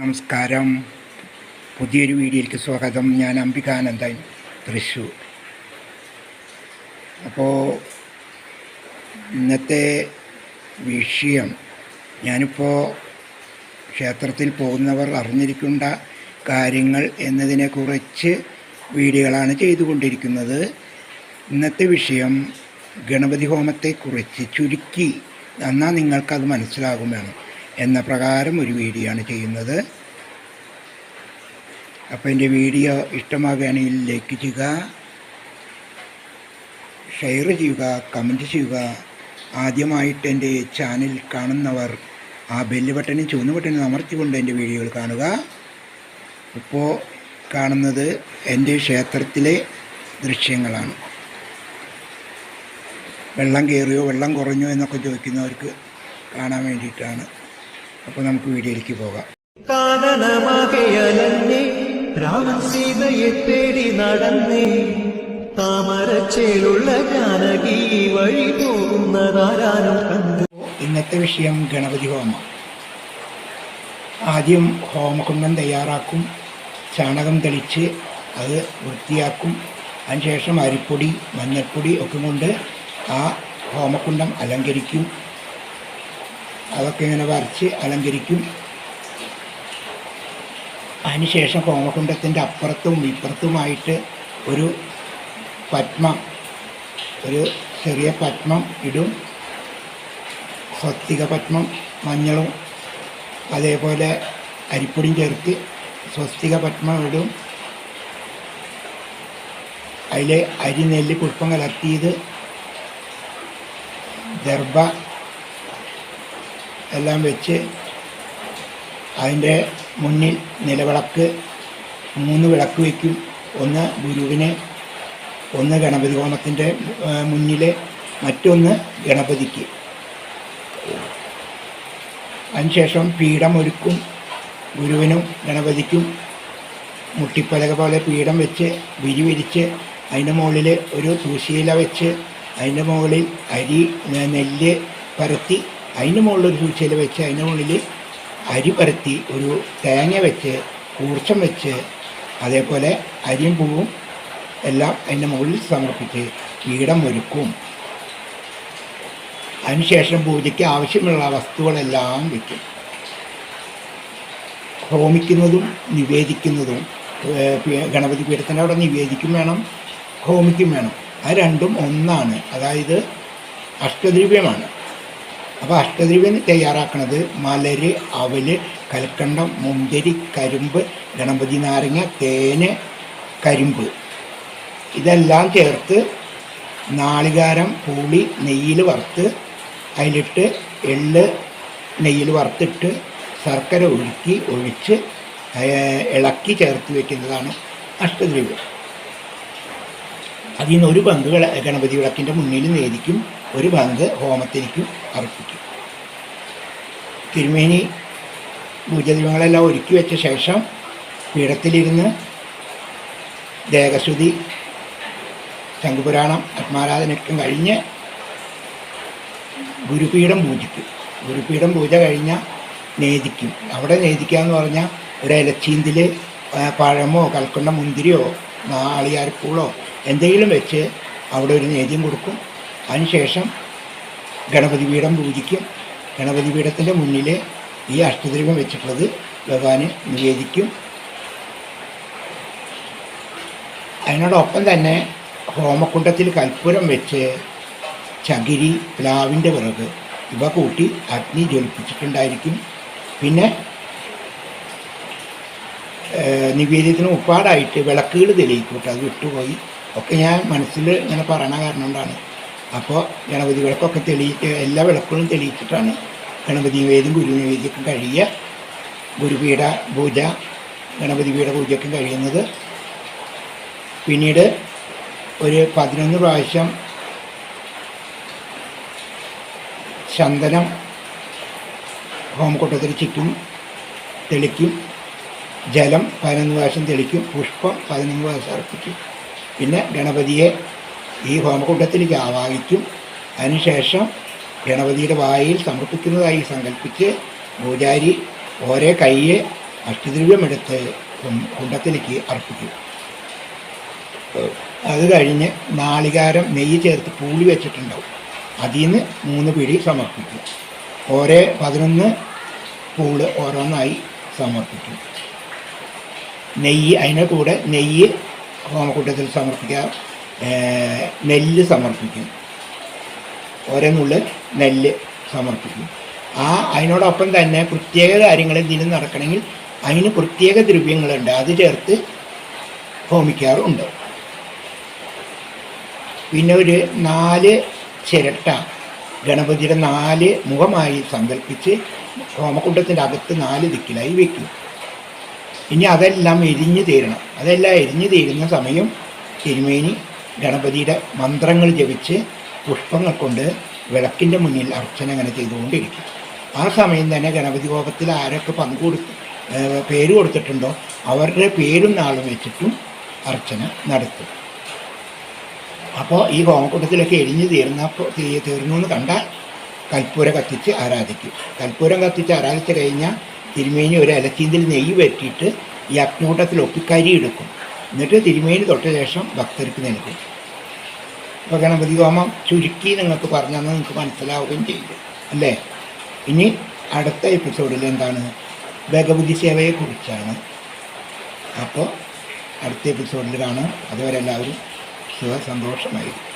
നമസ്കാരം. പുതിയൊരു വീഡിയോയിലേക്ക് സ്വാഗതം. ഞാൻ അംബികാനന്ദൻ തൃശൂർ അപ്പോൾ ഇന്നത്തെ വിഷയം ഞാനിപ്പോൾ ക്ഷേത്രത്തിൽ പോകുന്നവർ അറിഞ്ഞിരിക്കേണ്ട കാര്യങ്ങൾ എന്നതിനെക്കുറിച്ച് വീഡിയോകളാണ് ചെയ്തുകൊണ്ടിരിക്കുന്നത്. ഇന്നത്തെ വിഷയം ഗണപതി ഹോമത്തെക്കുറിച്ച് ചുരുക്കി എന്നാൽ നിങ്ങൾക്കത് മനസ്സിലാകും വേണം എന്ന പ്രകാരം ഒരു വീഡിയോ ആണ് ചെയ്യുന്നത്. അപ്പോൾ എന്റെ വീഡിയോ ഇഷ്ടമാകുകയാണെങ്കിൽ ലൈക്ക് ചെയ്യുക ഷെയർ ചെയ്യുക കമന്റ് ചെയ്യുക. ആദ്യമായിട്ട് എന്റെ ചാനൽ കാണുന്നവർ ആ ബെല്ല് ബട്ടനും ചുവന്ന ബട്ടനും അമർത്തിക്കൊണ്ട് എന്റെ വീഡിയോകൾ കാണുക. ഇപ്പോൾ കാണുന്നത് എന്റെ ക്ഷേത്രത്തിലെ ദൃശ്യങ്ങളാണ്. വെള്ളം കയറിയോ വെള്ളം കുറഞ്ഞോ എന്നൊക്കെ ചോദിക്കുന്നവർക്ക് കാണാൻ വേണ്ടിയിട്ടാണ്. അപ്പോൾ നമുക്ക് വീഡിയോയിലേക്ക് പോകാം. രാമൻ സീതയെ തേടി നടന്നേ. താമരച്ചേലുള്ള ജാനകി വഴി പോകുന്നതാരാനും കണ്ടു. ഇന്നത്തെ വിഷയം ഗണപതി ഹോമം. ആദ്യം ഹോമകുണ്ടം തയ്യാറാക്കും ചാണകം തെളിച്ച് അത് വൃത്തിയാക്കും. അതിനുശേഷം അരിപ്പൊടി മഞ്ഞൾപ്പൊടി ഒക്കെ കൊണ്ട് ആ ഹോമകുണ്ടം അലങ്കരിക്കും. അതൊക്കെ ഇങ്ങനെ വരച്ച് അലങ്കരിക്കും. അതിനുശേഷം ഹോമകുണ്ടത്തിന്റെ അപ്പുറത്തും ഇപ്പുറത്തുമായിട്ട് ഒരു പത്മം ഒരു ചെറിയ പത്മം ഇടും. സ്വസ്തിക പത്മം മഞ്ഞളും അതേപോലെ അരിപ്പൊടിയും ചേർത്ത് സ്വസ്തിക പത്മം ഇടും. അതിൽ അരി നെല്ല് പുഷ്പം കലർത്തിയത് ദർഭ എല്ലാം വെച്ച് അതിന്റെ മുന്നിൽ നിലവിളക്ക് മൂന്ന് വിളക്ക് വയ്ക്കും. ഒന്ന് ഗുരുവിനെ ഒന്ന് ഗണപതി ഹോമത്തിന്റെ മുന്നിൽ മറ്റൊന്ന് ഗണപതിക്ക്. അതിനുശേഷം പീഠം ഒരുക്കും ഗുരുവിനും ഗണപതിക്കും മുട്ടിപ്പലക പോലെ പീഠം വെച്ച് വിരി വിരിച്ച് അതിന്റെ മുകളിൽ ഒരു തുശീല വെച്ച് അതിന്റെ മുകളിൽ അരി നെല്ല് പരത്തി മുകളിൽ ഒരു തുശീല വെച്ച് അതിന്റെ മുകളിൽ അരി പരത്തി ഒരു തേങ്ങ വെച്ച് കൂർച്ചം വെച്ച് അതേപോലെ അരിയും പൂവും എല്ലാം അതിന്റെ മുകളിൽ സമർപ്പിച്ച് പീഠം ഒരുക്കും. അതിനുശേഷം പൂജയ്ക്ക് ആവശ്യമുള്ള വസ്തുക്കളെല്ലാം വയ്ക്കും. ഹോമിക്കുന്നതും നിവേദിക്കുന്നതും ഗണപതി പീഠത്തിന്റെ അവിടെ നിവേദിക്കും വേണം ഹോമിക്കും വേണം. ആ രണ്ടും ഒന്നാണ്. അതായത് അഷ്ടദ്രവ്യമാണ്. അപ്പോൾ അഷ്ടദ്രവ്യം തയ്യാറാക്കുന്നത് മലര് അവൽ കൽക്കണ്ടം മുന്തിരി കരിമ്പ് ഗണപതി നാരങ്ങ തേന് കരിമ്പ്. ഇതെല്ലാം ചേർത്ത് നാളികാരം പൂളി നെയ്യിൽ വറുത്ത് അതിലിട്ട് എള്ള് നെയ്യിൽ വറുത്തിട്ട് ശർക്കര ഒഴുക്കി ഒഴിച്ച് ഇളക്കി ചേർത്ത് വെക്കുന്നതാണ് അഷ്ടദ്രവ്യം. അതിൽ നിന്ന് ഒരു പങ്ക് ഗണപതി വിളക്കിന്റെ മുന്നിൽ നേദിക്കും ഒരു പങ്ക് ഹോമത്തിലേക്കും അർപ്പിക്കും. തിരുമേനി പൂജദ്രവങ്ങളെല്ലാം ഒരുക്കി വെച്ച ശേഷം പീഠത്തിലിരുന്ന് ദേഹശ്രുതി ശംഖുപുരാണം ആത്മാരാധനയ്ക്കും കഴിഞ്ഞ് ഗുരുപീഠം പൂജിക്കും. ഗുരുപീഠം പൂജ കഴിഞ്ഞ നേദിക്കും. അവിടെ നേദിക്കുക എന്ന് പറഞ്ഞാൽ ഒരു ഇലച്ചീന്തിൽ പഴമോ കൽക്കൊണ്ട മുന്തിരിയോ നാളിയാർപ്പൂളോ എന്തെങ്കിലും വെച്ച് അവിടെ ഒരു നേദ്യം കൊടുക്കും. അതിനുശേഷം ഗണപതി പീഠം പൂജിക്കും. ഗണപതി പീഠത്തിന്റെ മുന്നിൽ ഈ അഷ്ടദ്രവ്യം വെച്ചിട്ടുള്ളത് ഭഗവാന് നിവേദിക്കും. അതിനോടൊപ്പം തന്നെ ഹോമക്കുണ്ടത്തിൽ കൽപ്പുരം വെച്ച് ചകിരി പ്ലാവിന്റെ വിറക് ഇവ കൂട്ടി അഗ്നി ജ്വലിപ്പിച്ചിട്ടുണ്ടായിരിക്കും. പിന്നെ നിവേദ്യത്തിന് ഉപ്പാടായിട്ട് വിളക്കുകൾ തെളിയിക്കൂട്ടെ. അത് വിട്ടുപോയി. ഒക്കെ ഞാൻ മനസ്സിൽ ഇങ്ങനെ പറയണ കാരണം കൊണ്ടാണ്. അപ്പോൾ ഗണപതി വിളക്കൊക്കെ തെളിയിച്ച് എല്ലാ വിളക്കുകളും തെളിയിച്ചിട്ടാണ് ഗണപതി ഗുരു വേദിയൊക്കെ കഴിയുക ഗുരുപീഠ പൂജ ഗണപതി പീഠ പൂജയൊക്കെ കഴിയുന്നത്. പിന്നീട് ഒരു പതിനൊന്ന് പ്രാവശ്യം ചന്ദനം ഹോമക്കൂട്ടത്തിൽ ചുറ്റും തെളിക്കും. ജലം പതിനൊന്ന് പ്രാവശ്യം തെളിക്കും. പുഷ്പം പതിനൊന്ന് പ്രാവശ്യം അർപ്പിക്കും. പിന്നെ ഗണപതിയെ ഈ ഹോമക്കൂട്ടത്തിലേക്ക് ആവാഹിക്കും. അതിനുശേഷം ഗണപതിയുടെ വായിൽ സമർപ്പിക്കുന്നതായി സങ്കല്പിച്ച് പൂജാരി ഓരോ കൈയെ അഷ്ടദ്രവ്യമെടുത്ത് കുണ്ടത്തിലേക്ക് അർപ്പിക്കും. അത് കഴിഞ്ഞ് നാളികാരം നെയ്യ് ചേർത്ത് പൂളി വെച്ചിട്ടുണ്ടാവും. അതിൽ നിന്ന് മൂന്ന് പിടി സമർപ്പിക്കും. ഓരോ പതിനൊന്ന് പൂൾ ഓരോന്നായി സമർപ്പിക്കും. നെയ്യ് അതിന്റെ കൂടെ നെയ്യ് ഹോമക്കൂട്ടത്തിൽ സമർപ്പിക്കുക ഏർ നെല്ല് സമർപ്പിക്കും. ഒരങ്ങുള്ളിൽ നെല്ല് സമർപ്പിക്കും. ആ അതിനോടൊപ്പം തന്നെ പ്രത്യേക കാര്യങ്ങൾ എന്തെങ്കിലും നടക്കണമെങ്കിൽ അതിന് പ്രത്യേക ദ്രവ്യങ്ങളുണ്ട്. അത് ചേർത്ത് ഹോമിക്കാറുണ്ട്. പിന്നെ ഒരു നാല് ചിരട്ട. ഗണപതിയുടെ നാല് മുഖമായി സങ്കല്പിച്ച് ഹോമകുണ്ടത്തിന്റെ അകത്ത് നാല് ദിക്കിലായി വയ്ക്കും. ഇനി അതെല്ലാം എരിഞ്ഞു തീരണം. അതെല്ലാം എരിഞ്ഞു തീരുന്ന സമയം തിരുമേനി ഗണപതിയുടെ മന്ത്രങ്ങൾ ജപിച്ച് പുഷ്പങ്ങൾ കൊണ്ട് വിളക്കിന്റെ മുന്നിൽ അർച്ചന അങ്ങനെ ചെയ്തുകൊണ്ടിരിക്കും. ആ സമയം തന്നെ ഗണപതി കോപത്തിൽ ആരൊക്കെ പങ്കുകൊടുത്ത് പേര് കൊടുത്തിട്ടുണ്ടോ അവരുടെ പേരും നാളും വെച്ചിട്ടും അർച്ചന നടത്തും. അപ്പോൾ ഈ ഹോമക്കൂട്ടത്തിലൊക്കെ എരിഞ്ഞു തീർന്നപ്പോൾ തീർന്നു എന്ന് കണ്ടാൽ കൽപ്പൂരം കത്തിച്ച് ആരാധിക്കും. കൽപ്പൂരം കത്തിച്ച് ആരാധിച്ച് കഴിഞ്ഞാൽ തിരുമേനി ഒരു ഇലച്ചീന്തിൽ നെയ്യ് വെട്ടിയിട്ട് ഈ അഗ്നികൂട്ടത്തിൽ ഒപ്പിക്കരി എടുക്കും. എന്നിട്ട് തിരുമേനി തൊട്ട ശേഷം ഭക്തർക്ക് നൽകും. അപ്പോൾ ഗണപതി ഹോമം ചുരുക്കി നിങ്ങൾക്ക് പറഞ്ഞാൽ നിങ്ങൾക്ക് മനസ്സിലാവുകയും ചെയ്യും അല്ലേ? ഇനി അടുത്ത എപ്പിസോഡിൽ എന്താണ്? ഭഗവതി സേവയെക്കുറിച്ചാണ്. അപ്പോൾ അടുത്ത എപ്പിസോഡിൽ കാണാം. അതുവരെ എല്ലാവരും സുഖ സന്തോഷമായിരിക്കും